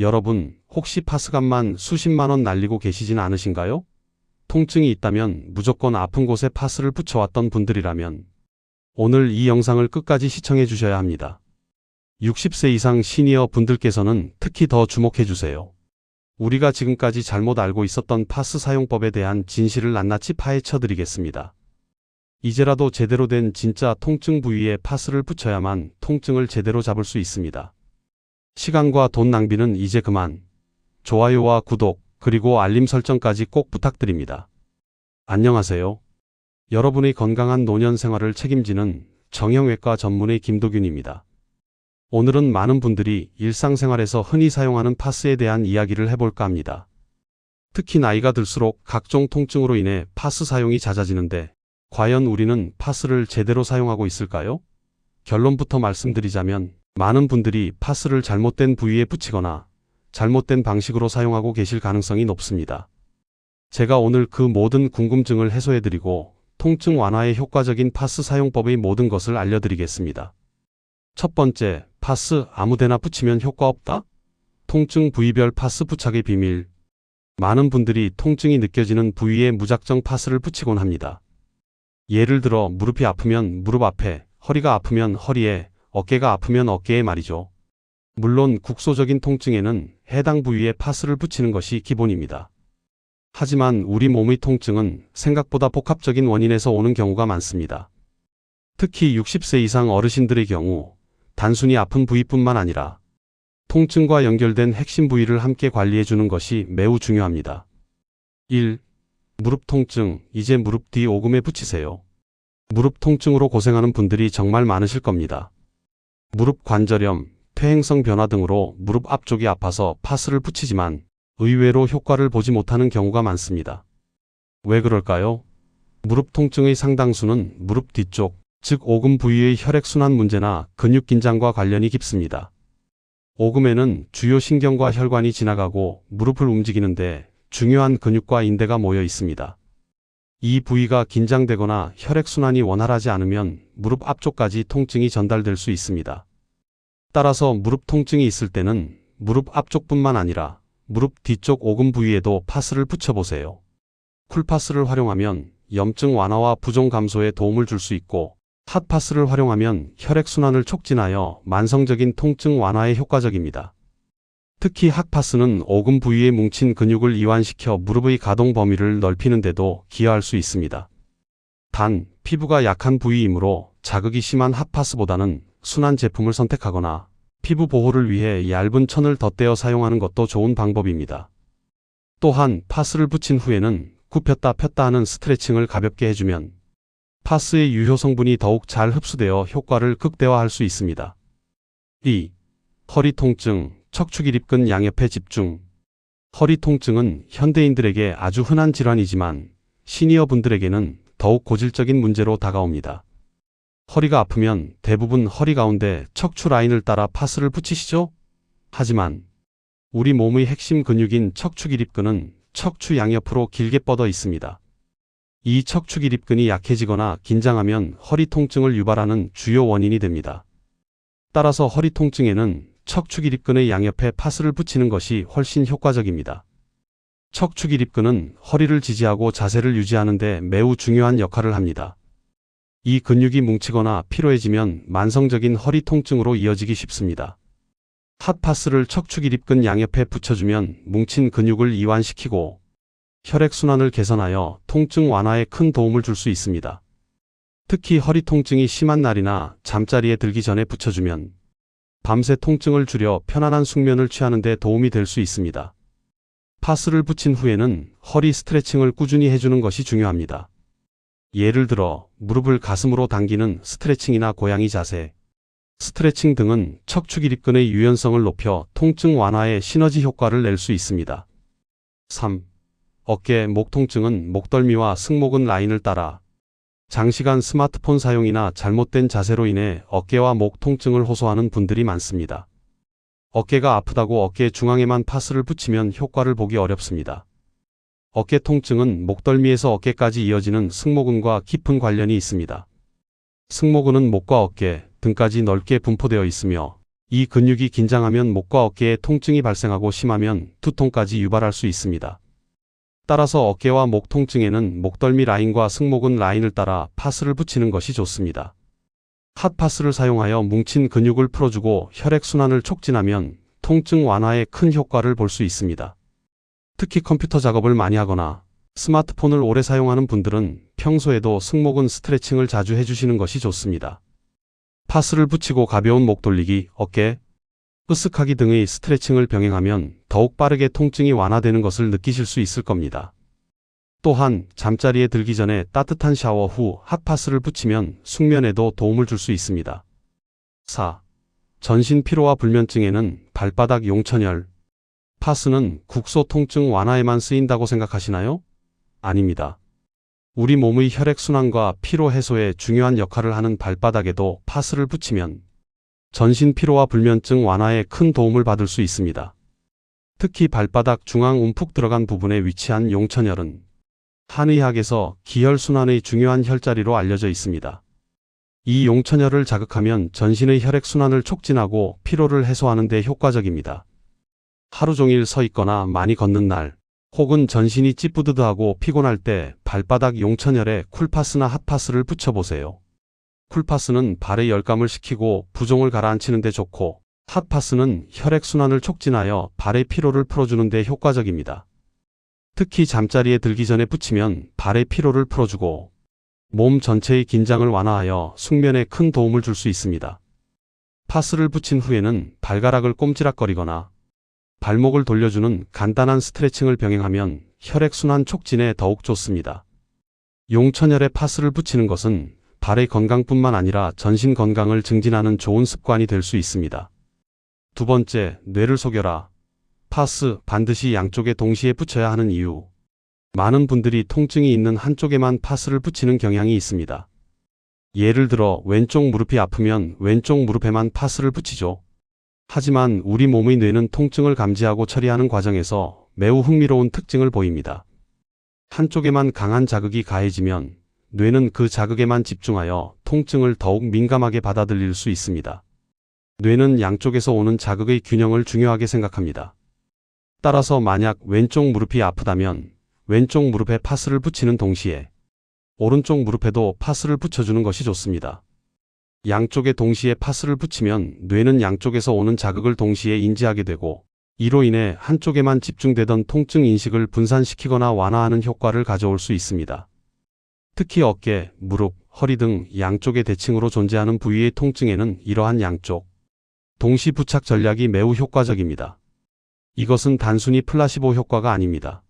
여러분, 혹시 파스감만 수십만 원 날리고 계시진 않으신가요? 통증이 있다면 무조건 아픈 곳에 파스를 붙여왔던 분들이라면 오늘 이 영상을 끝까지 시청해 주셔야 합니다. 60세 이상 시니어 분들께서는 특히 더 주목해 주세요. 우리가 지금까지 잘못 알고 있었던 파스 사용법에 대한 진실을 낱낱이 파헤쳐 드리겠습니다. 이제라도 제대로 된 진짜 통증 부위에 파스를 붙여야만 통증을 제대로 잡을 수 있습니다. 시간과 돈 낭비는 이제 그만. 좋아요와 구독, 그리고 알림 설정까지 꼭 부탁드립니다. 안녕하세요. 여러분의 건강한 노년 생활을 책임지는 정형외과 전문의 김도균입니다. 오늘은 많은 분들이 일상생활에서 흔히 사용하는 파스에 대한 이야기를 해볼까 합니다. 특히 나이가 들수록 각종 통증으로 인해 파스 사용이 잦아지는데 과연 우리는 파스를 제대로 사용하고 있을까요? 결론부터 말씀드리자면 많은 분들이 파스를 잘못된 부위에 붙이거나 잘못된 방식으로 사용하고 계실 가능성이 높습니다. 제가 오늘 그 모든 궁금증을 해소해드리고 통증 완화에 효과적인 파스 사용법의 모든 것을 알려드리겠습니다. 첫 번째, 파스 아무데나 붙이면 효과 없다? 통증 부위별 파스 부착의 비밀. 많은 분들이 통증이 느껴지는 부위에 무작정 파스를 붙이곤 합니다. 예를 들어 무릎이 아프면 무릎 앞에, 허리가 아프면 허리에, 어깨가 아프면 어깨에 말이죠. 물론 국소적인 통증에는 해당 부위에 파스를 붙이는 것이 기본입니다. 하지만 우리 몸의 통증은 생각보다 복합적인 원인에서 오는 경우가 많습니다. 특히 60세 이상 어르신들의 경우 단순히 아픈 부위뿐만 아니라 통증과 연결된 핵심 부위를 함께 관리해 주는 것이 매우 중요합니다. 1. 무릎 통증, 이제 무릎 뒤 오금에 붙이세요. 무릎 통증으로 고생하는 분들이 정말 많으실 겁니다. 무릎 관절염, 퇴행성 변화 등으로 무릎 앞쪽이 아파서 파스를 붙이지만 의외로 효과를 보지 못하는 경우가 많습니다. 왜 그럴까요? 무릎 통증의 상당수는 무릎 뒤쪽, 즉 오금 부위의 혈액순환 문제나 근육 긴장과 관련이 깊습니다. 오금에는 주요 신경과 혈관이 지나가고 무릎을 움직이는데 중요한 근육과 인대가 모여 있습니다. 이 부위가 긴장되거나 혈액순환이 원활하지 않으면 무릎 앞쪽까지 통증이 전달될 수 있습니다. 따라서 무릎 통증이 있을 때는 무릎 앞쪽뿐만 아니라 무릎 뒤쪽 오금 부위에도 파스를 붙여보세요. 쿨파스를 활용하면 염증 완화와 부종 감소에 도움을 줄 수 있고 핫파스를 활용하면 혈액순환을 촉진하여 만성적인 통증 완화에 효과적입니다. 특히 핫파스는 오금 부위에 뭉친 근육을 이완시켜 무릎의 가동 범위를 넓히는 데도 기여할 수 있습니다. 단, 피부가 약한 부위이므로 자극이 심한 핫파스보다는 순한 제품을 선택하거나 피부 보호를 위해 얇은 천을 덧대어 사용하는 것도 좋은 방법입니다. 또한 파스를 붙인 후에는 굽혔다 폈다 하는 스트레칭을 가볍게 해주면 파스의 유효 성분이 더욱 잘 흡수되어 효과를 극대화할 수 있습니다. 2. 허리 통증, 척추기립근 양옆에 집중. 허리 통증은 현대인들에게 아주 흔한 질환이지만 시니어 분들에게는 더욱 고질적인 문제로 다가옵니다. 허리가 아프면 대부분 허리 가운데 척추 라인을 따라 파스를 붙이시죠? 하지만 우리 몸의 핵심 근육인 척추기립근은 척추 양옆으로 길게 뻗어 있습니다. 이 척추기립근이 약해지거나 긴장하면 허리 통증을 유발하는 주요 원인이 됩니다. 따라서 허리 통증에는 척추기립근의 양옆에 파스를 붙이는 것이 훨씬 효과적입니다. 척추기립근은 허리를 지지하고 자세를 유지하는 데 매우 중요한 역할을 합니다. 이 근육이 뭉치거나 피로해지면 만성적인 허리 통증으로 이어지기 쉽습니다. 핫파스를 척추기립근 양옆에 붙여주면 뭉친 근육을 이완시키고 혈액순환을 개선하여 통증 완화에 큰 도움을 줄 수 있습니다. 특히 허리 통증이 심한 날이나 잠자리에 들기 전에 붙여주면 밤새 통증을 줄여 편안한 숙면을 취하는 데 도움이 될 수 있습니다. 파스를 붙인 후에는 허리 스트레칭을 꾸준히 해주는 것이 중요합니다. 예를 들어 무릎을 가슴으로 당기는 스트레칭이나 고양이 자세, 스트레칭 등은 척추기립근의 유연성을 높여 통증 완화에 시너지 효과를 낼 수 있습니다. 3. 어깨, 목 통증은 목덜미와 승모근 라인을 따라 장시간 스마트폰 사용이나 잘못된 자세로 인해 어깨와 목 통증을 호소하는 분들이 많습니다. 어깨가 아프다고 어깨 중앙에만 파스를 붙이면 효과를 보기 어렵습니다. 어깨 통증은 목덜미에서 어깨까지 이어지는 승모근과 깊은 관련이 있습니다. 승모근은 목과 어깨 등까지 넓게 분포되어 있으며 이 근육이 긴장하면 목과 어깨에 통증이 발생하고 심하면 두통까지 유발할 수 있습니다. 따라서 어깨와 목 통증에는 목덜미 라인과 승모근 라인을 따라 파스를 붙이는 것이 좋습니다. 핫파스를 사용하여 뭉친 근육을 풀어주고 혈액순환을 촉진하면 통증 완화에 큰 효과를 볼 수 있습니다. 특히 컴퓨터 작업을 많이 하거나 스마트폰을 오래 사용하는 분들은 평소에도 승모근 스트레칭을 자주 해주시는 것이 좋습니다. 파스를 붙이고 가벼운 목 돌리기, 어깨, 으쓱하기 등의 스트레칭을 병행하면 더욱 빠르게 통증이 완화되는 것을 느끼실 수 있을 겁니다. 또한 잠자리에 들기 전에 따뜻한 샤워 후 핫파스를 붙이면 숙면에도 도움을 줄 수 있습니다. 4. 전신 피로와 불면증에는 발바닥 용천열. 파스는 국소 통증 완화에만 쓰인다고 생각하시나요? 아닙니다. 우리 몸의 혈액순환과 피로 해소에 중요한 역할을 하는 발바닥에도 파스를 붙이면 전신 피로와 불면증 완화에 큰 도움을 받을 수 있습니다. 특히 발바닥 중앙 움푹 들어간 부분에 위치한 용천혈은 한의학에서 기혈순환의 중요한 혈자리로 알려져 있습니다. 이 용천혈을 자극하면 전신의 혈액순환을 촉진하고 피로를 해소하는 데 효과적입니다. 하루 종일 서 있거나 많이 걷는 날, 혹은 전신이 찌뿌드드하고 피곤할 때 발바닥 용천혈에 쿨파스나 핫파스를 붙여보세요. 쿨파스는 발의 열감을 식히고 부종을 가라앉히는 데 좋고 핫파스는 혈액순환을 촉진하여 발의 피로를 풀어주는 데 효과적입니다. 특히 잠자리에 들기 전에 붙이면 발의 피로를 풀어주고 몸 전체의 긴장을 완화하여 숙면에 큰 도움을 줄 수 있습니다. 파스를 붙인 후에는 발가락을 꼼지락거리거나 발목을 돌려주는 간단한 스트레칭을 병행하면 혈액순환 촉진에 더욱 좋습니다. 용천혈에 파스를 붙이는 것은 발의 건강뿐만 아니라 전신 건강을 증진하는 좋은 습관이 될 수 있습니다. 두 번째, 뇌를 속여라. 파스 반드시 양쪽에 동시에 붙여야 하는 이유. 많은 분들이 통증이 있는 한쪽에만 파스를 붙이는 경향이 있습니다. 예를 들어 왼쪽 무릎이 아프면 왼쪽 무릎에만 파스를 붙이죠. 하지만 우리 몸의 뇌는 통증을 감지하고 처리하는 과정에서 매우 흥미로운 특징을 보입니다. 한쪽에만 강한 자극이 가해지면 뇌는 그 자극에만 집중하여 통증을 더욱 민감하게 받아들일 수 있습니다. 뇌는 양쪽에서 오는 자극의 균형을 중요하게 생각합니다. 따라서 만약 왼쪽 무릎이 아프다면 왼쪽 무릎에 파스를 붙이는 동시에 오른쪽 무릎에도 파스를 붙여주는 것이 좋습니다. 양쪽에 동시에 파스를 붙이면 뇌는 양쪽에서 오는 자극을 동시에 인지하게 되고 이로 인해 한쪽에만 집중되던 통증 인식을 분산시키거나 완화하는 효과를 가져올 수 있습니다. 특히 어깨, 무릎, 허리 등 양쪽의 대칭으로 존재하는 부위의 통증에는 이러한 양쪽 동시 부착 전략이 매우 효과적입니다. 이것은 단순히 플라시보 효과가 아닙니다.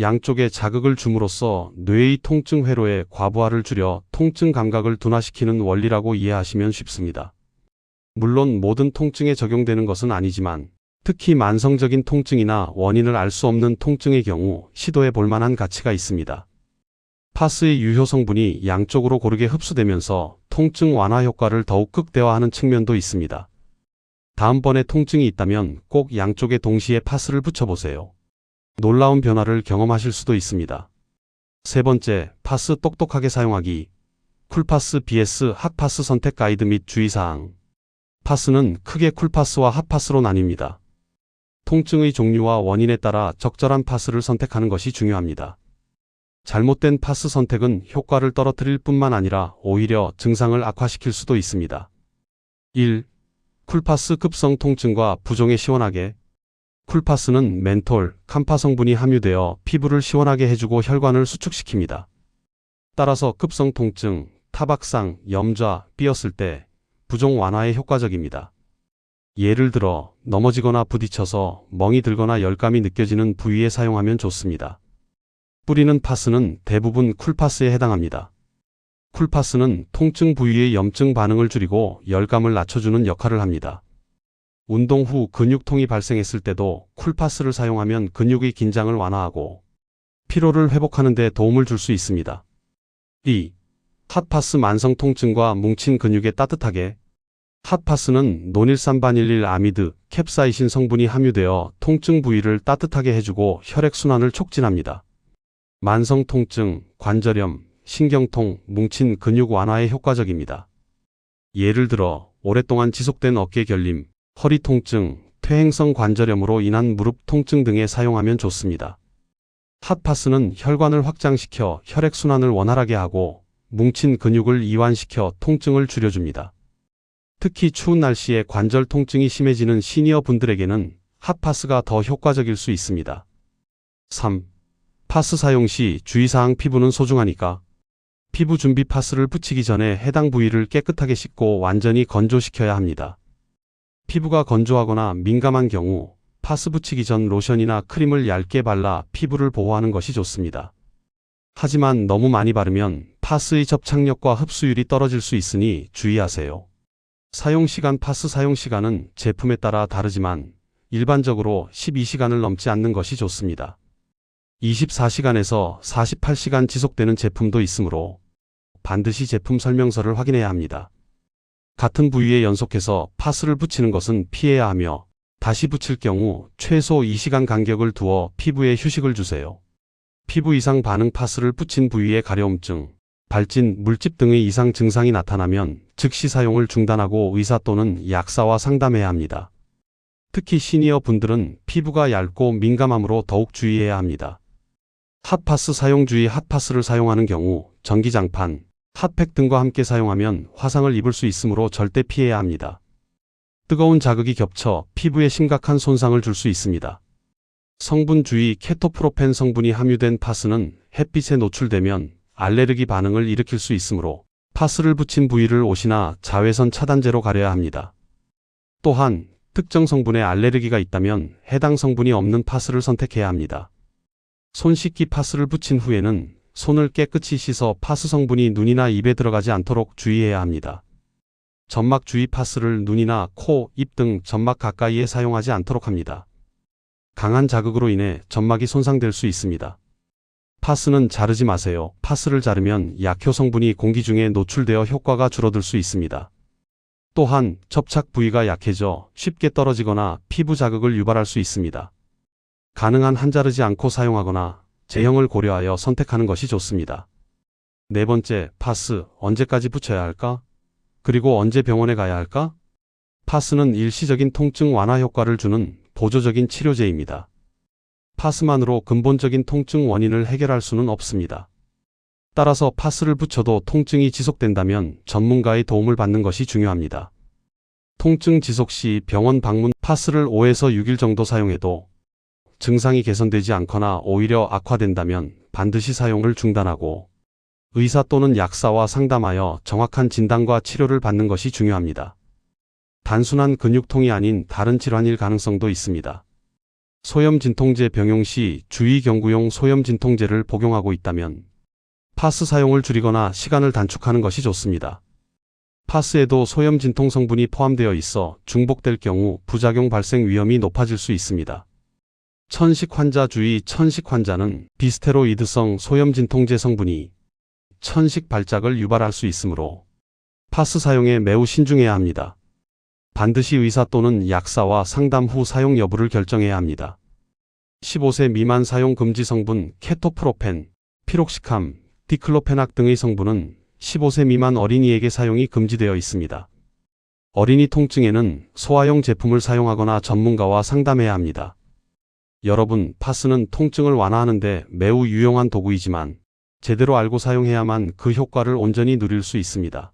양쪽에 자극을 줌으로써 뇌의 통증 회로의 과부하를 줄여 통증 감각을 둔화시키는 원리라고 이해하시면 쉽습니다. 물론 모든 통증에 적용되는 것은 아니지만 특히 만성적인 통증이나 원인을 알 수 없는 통증의 경우 시도해 볼 만한 가치가 있습니다. 파스의 유효 성분이 양쪽으로 고르게 흡수되면서 통증 완화 효과를 더욱 극대화하는 측면도 있습니다. 다음번에 통증이 있다면 꼭 양쪽에 동시에 파스를 붙여보세요. 놀라운 변화를 경험하실 수도 있습니다. 세 번째, 파스 똑똑하게 사용하기. 쿨파스 BS 핫파스 선택 가이드 및 주의사항. 파스는 크게 쿨파스와 핫파스로 나뉩니다. 통증의 종류와 원인에 따라 적절한 파스를 선택하는 것이 중요합니다. 잘못된 파스 선택은 효과를 떨어뜨릴 뿐만 아니라 오히려 증상을 악화시킬 수도 있습니다. 1. 쿨파스 급성 통증과 부종에 시원하게 쿨파스는 멘톨, 캄파 성분이 함유되어 피부를 시원하게 해주고 혈관을 수축시킵니다. 따라서 급성 통증, 타박상, 염좌, 삐었을 때 부종 완화에 효과적입니다. 예를 들어 넘어지거나 부딪혀서 멍이 들거나 열감이 느껴지는 부위에 사용하면 좋습니다. 뿌리는 파스는 대부분 쿨파스에 해당합니다. 쿨파스는 통증 부위의 염증 반응을 줄이고 열감을 낮춰주는 역할을 합니다. 운동 후 근육통이 발생했을 때도 쿨파스를 사용하면 근육의 긴장을 완화하고 피로를 회복하는 데 도움을 줄 수 있습니다. 2. 핫파스 만성 통증과 뭉친 근육에 따뜻하게 핫파스는 노닐산 바닐릴 아미드, 캡사이신 성분이 함유되어 통증 부위를 따뜻하게 해주고 혈액순환을 촉진합니다. 만성 통증, 관절염, 신경통, 뭉친 근육 완화에 효과적입니다. 예를 들어 오랫동안 지속된 어깨 결림, 허리 통증, 퇴행성 관절염으로 인한 무릎 통증 등에 사용하면 좋습니다. 핫파스는 혈관을 확장시켜 혈액순환을 원활하게 하고 뭉친 근육을 이완시켜 통증을 줄여줍니다. 특히 추운 날씨에 관절 통증이 심해지는 시니어 분들에게는 핫파스가 더 효과적일 수 있습니다. 3. 파스 사용 시 주의사항 피부는 소중하니까 피부 준비 파스를 붙이기 전에 해당 부위를 깨끗하게 씻고 완전히 건조시켜야 합니다. 피부가 건조하거나 민감한 경우 파스 붙이기 전 로션이나 크림을 얇게 발라 피부를 보호하는 것이 좋습니다. 하지만 너무 많이 바르면 파스의 접착력과 흡수율이 떨어질 수 있으니 주의하세요. 사용 시간 파스 사용 시간은 제품에 따라 다르지만 일반적으로 12시간을 넘지 않는 것이 좋습니다. 24시간에서 48시간 지속되는 제품도 있으므로 반드시 제품 설명서를 확인해야 합니다. 같은 부위에 연속해서 파스를 붙이는 것은 피해야 하며 다시 붙일 경우 최소 2시간 간격을 두어 피부에 휴식을 주세요. 피부 이상 반응 파스를 붙인 부위에 가려움증, 발진, 물집 등의 이상 증상이 나타나면 즉시 사용을 중단하고 의사 또는 약사와 상담해야 합니다. 특히 시니어 분들은 피부가 얇고 민감하므로 더욱 주의해야 합니다. 핫파스 사용 주의 핫파스를 사용하는 경우 전기장판, 핫팩 등과 함께 사용하면 화상을 입을 수 있으므로 절대 피해야 합니다. 뜨거운 자극이 겹쳐 피부에 심각한 손상을 줄 수 있습니다. 성분 주의 케토프로펜 성분이 함유된 파스는 햇빛에 노출되면 알레르기 반응을 일으킬 수 있으므로 파스를 붙인 부위를 옷이나 자외선 차단제로 가려야 합니다. 또한 특정 성분에 알레르기가 있다면 해당 성분이 없는 파스를 선택해야 합니다. 손 씻기 파스를 붙인 후에는 손을 깨끗이 씻어 파스 성분이 눈이나 입에 들어가지 않도록 주의해야 합니다. 점막 주의 파스를 눈이나 코, 입 등 점막 가까이에 사용하지 않도록 합니다. 강한 자극으로 인해 점막이 손상될 수 있습니다. 파스는 자르지 마세요. 파스를 자르면 약효 성분이 공기 중에 노출되어 효과가 줄어들 수 있습니다. 또한 접착 부위가 약해져 쉽게 떨어지거나 피부 자극을 유발할 수 있습니다. 가능한 한 자르지 않고 사용하거나 제형을 고려하여 선택하는 것이 좋습니다. 네 번째, 파스 언제까지 붙여야 할까? 그리고 언제 병원에 가야 할까? 파스는 일시적인 통증 완화 효과를 주는 보조적인 치료제입니다. 파스만으로 근본적인 통증 원인을 해결할 수는 없습니다. 따라서 파스를 붙여도 통증이 지속된다면 전문가의 도움을 받는 것이 중요합니다. 통증 지속 시 병원 방문 파스를 5에서 6일 정도 사용해도 증상이 개선되지 않거나 오히려 악화된다면 반드시 사용을 중단하고 의사 또는 약사와 상담하여 정확한 진단과 치료를 받는 것이 중요합니다. 단순한 근육통이 아닌 다른 질환일 가능성도 있습니다. 소염 진통제 병용 시 주의 경구용 소염 진통제를 복용하고 있다면 파스 사용을 줄이거나 시간을 단축하는 것이 좋습니다. 파스에도 소염 진통 성분이 포함되어 있어 중복될 경우 부작용 발생 위험이 높아질 수 있습니다. 천식 환자 주의 천식 환자는 비스테로이드성 소염 진통제 성분이 천식 발작을 유발할 수 있으므로 파스 사용에 매우 신중해야 합니다. 반드시 의사 또는 약사와 상담 후 사용 여부를 결정해야 합니다. 15세 미만 사용 금지 성분 케토프로펜, 피록시캄, 디클로페낙 등의 성분은 15세 미만 어린이에게 사용이 금지되어 있습니다. 어린이 통증에는 소화용 제품을 사용하거나 전문가와 상담해야 합니다. 여러분, 파스는 통증을 완화하는데 매우 유용한 도구이지만 제대로 알고 사용해야만 그 효과를 온전히 누릴 수 있습니다.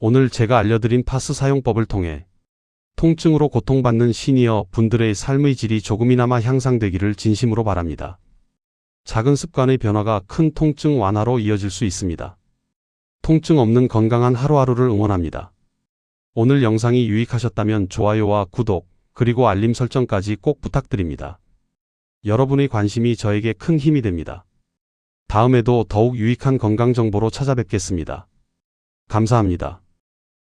오늘 제가 알려드린 파스 사용법을 통해 통증으로 고통받는 시니어 분들의 삶의 질이 조금이나마 향상되기를 진심으로 바랍니다. 작은 습관의 변화가 큰 통증 완화로 이어질 수 있습니다. 통증 없는 건강한 하루하루를 응원합니다. 오늘 영상이 유익하셨다면 좋아요와 구독, 그리고 알림 설정까지 꼭 부탁드립니다. 여러분의 관심이 저에게 큰 힘이 됩니다. 다음에도 더욱 유익한 건강 정보로 찾아뵙겠습니다. 감사합니다.